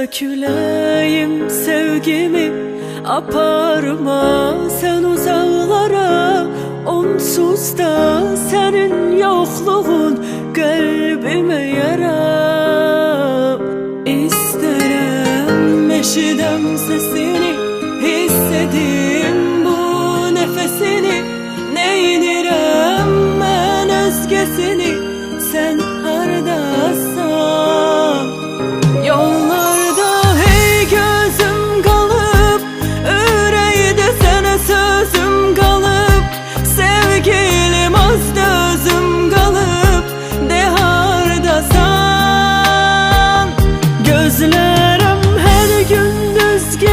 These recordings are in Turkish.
döküleyim sevgimi Aparma sen uzaklara. Onsuz da senin yokluğun kalbime yara İsterim eşidem sesini Hissedim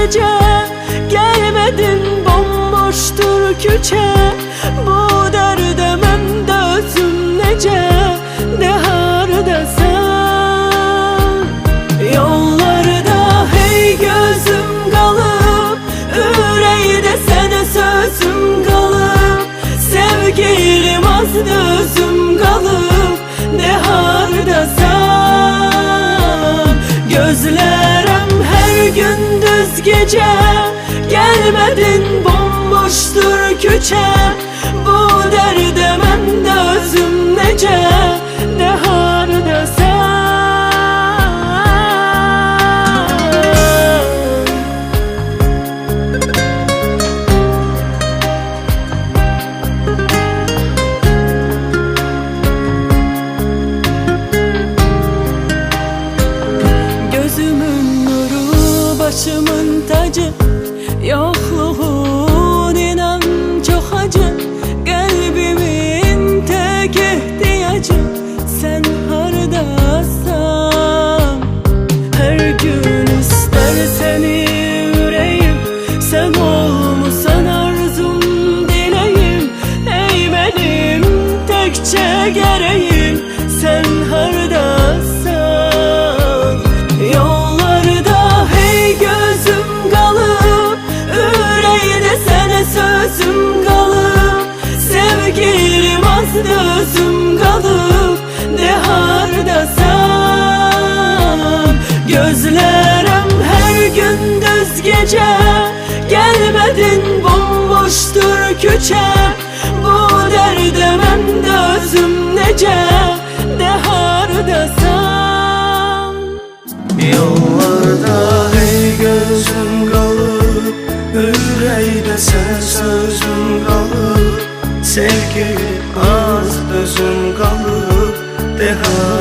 gece Gelmedin bomboştur küçe Bu gece Gelmedin bomboştur küçe. Bu derde men de özüm nece tekçe gereğim Sen hardasan Yollarda hey gözüm kalıp Yüreğde sana sözüm kalıp Sevgilim az da özüm kalıp Ne hardasan Gözlerim her gündüz gece Üreyde sen sözün kalıp Sevgi az özün kalıp Deha